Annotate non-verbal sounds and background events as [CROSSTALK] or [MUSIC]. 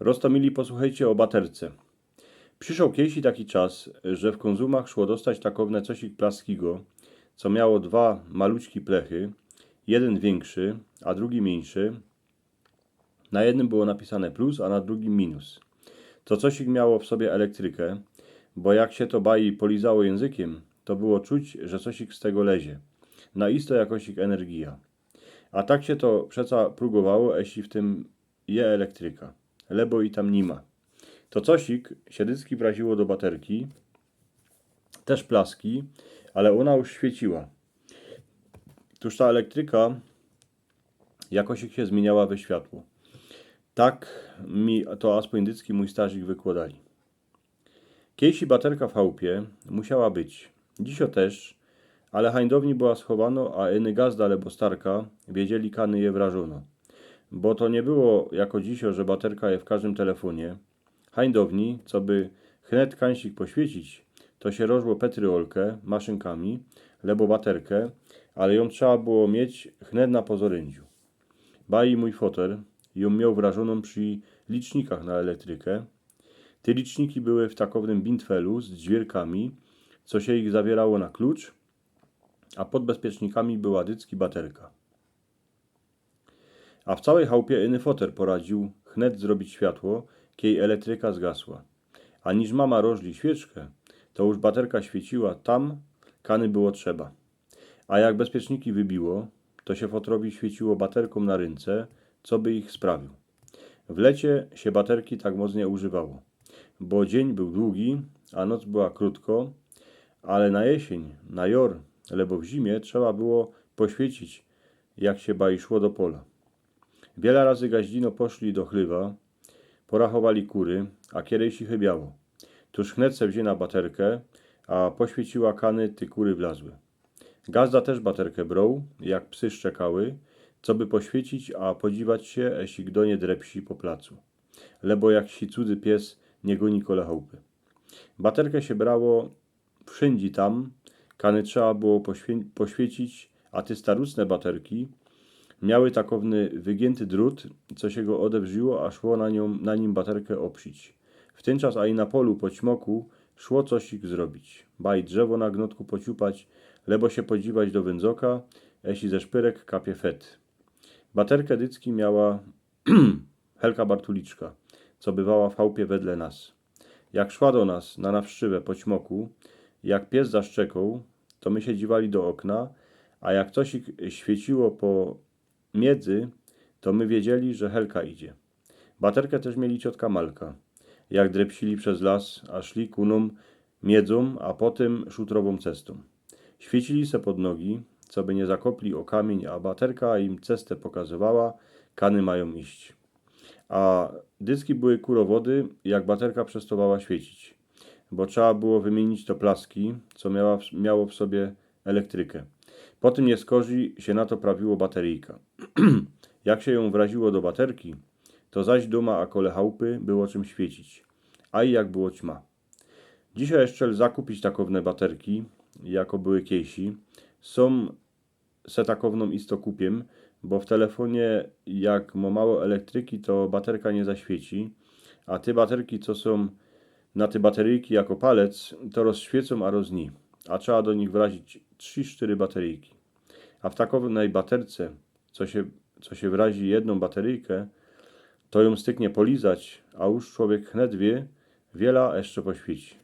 Rostomili, posłuchajcie o baterce. Przyszedł kiedyś taki czas, że w konzumach szło dostać takowne cosik plaskiego, co miało dwa maluczki plechy, jeden większy, a drugi mniejszy. Na jednym było napisane plus, a na drugim minus. To cosik miało w sobie elektrykę, bo jak się to bai polizało językiem, to było czuć, że cosik z tego lezie. Na isto jakosik energia. A tak się to przeca prógowało, jeśli w tym je elektryka. Lebo i tam nie ma. To cosik siedycki wraziło do baterki, też plaski, ale ona już świeciła. Tuż ta elektryka jakosik się zmieniała we światło. Tak mi to aspoindycki mój starzyk wykładali. Kiedyś baterka w chałupie musiała być. Dzisio też, ale hańdowni była schowano, a eny gazda albo starka wiedzieli kany je wrażono. Bo to nie było jako dzisio, że baterka je w każdym telefonie. Hańdowni, co by chnet kańsik poświecić, to się rożło petryolkę maszynkami, lebo baterkę, ale ją trzeba było mieć chnet na pozorędziu. Bai mój foter ją miał wrażoną przy licznikach na elektrykę. Te liczniki były w takownym bintfelu z dźwierkami, co się ich zawierało na klucz, a pod bezpiecznikami była dycki baterka. A w całej chałupie inny foter poradził chnet zrobić światło, kiej elektryka zgasła. A niż mama rożli świeczkę, to już baterka świeciła tam, kany było trzeba. A jak bezpieczniki wybiło, to się fotrowi świeciło baterką na rynce, co by ich sprawił. W lecie się baterki tak mocno używało, bo dzień był długi, a noc była krótko, ale na jesień, na jor, lebo w zimie trzeba było poświecić, jak się bai szło do pola. Wiele razy gaździno poszli do chlywa, porachowali kury, a kiedyś ich chybiało. Tuż chnet se wzięła baterkę, a poświeciła kany, ty kury wlazły. Gazda też baterkę brał, jak psy szczekały, co by poświecić, a podziwać się, jeśli kdo nie drepsi po placu. Lebo jak si cudzy pies nie goni kole chałupy. Baterkę się brało wszędzie tam, kany trzeba było poświę- poświecić, a ty starucne baterki miały takowny wygięty drut, co się go odewrzyło, a szło na, nią, na nim baterkę opsić. W ten czas, a i na polu po ćmoku szło cosik zrobić. Baj drzewo na gnotku pociupać, lebo się podziwać do wędzoka, jeśli ze szpyrek kapie fet. Baterkę dycki miała [CLEARS THROAT] Helka Bartuliczka, co bywała w chałupie wedle nas. Jak szła do nas na nawszczywę po ćmoku, jak pies zaszczekał, to my się dziwali do okna, a jak coś świeciło po miedzy, to my wiedzieli, że Helka idzie. Baterkę też mieli ciotka Malka. Jak drepsili przez las, a szli kuną miedzą, a potem szutrową cestą. Świecili se pod nogi, co by nie zakopli o kamień, a baterka im cestę pokazywała, kany mają iść. A dyski były kurowody, jak baterka przestawała świecić, bo trzeba było wymienić to plaski, co miała, miało w sobie elektrykę. Po tym nie skorzy się na to prawiło bateryjka. [CLEARS THROAT] jak się ją wraziło do baterki, to zaś duma a kole chałupy było czym świecić, a i jak było ćma. Dzisiaj jeszcze zakupić takowne baterki, jako były kiesi. Są se takowną isto kupiem, bo w telefonie jak ma mało elektryki, to baterka nie zaświeci, a te baterki, co są na te bateryjki jako palec, to rozświecą, a rozni. A trzeba do nich wrazić 3-4 bateryjki. A w takowej baterce, co się, co się wrazi jedną bateryjkę, to ją styknie polizać, a już człowiek chnet wie, wiela jeszcze poświeci.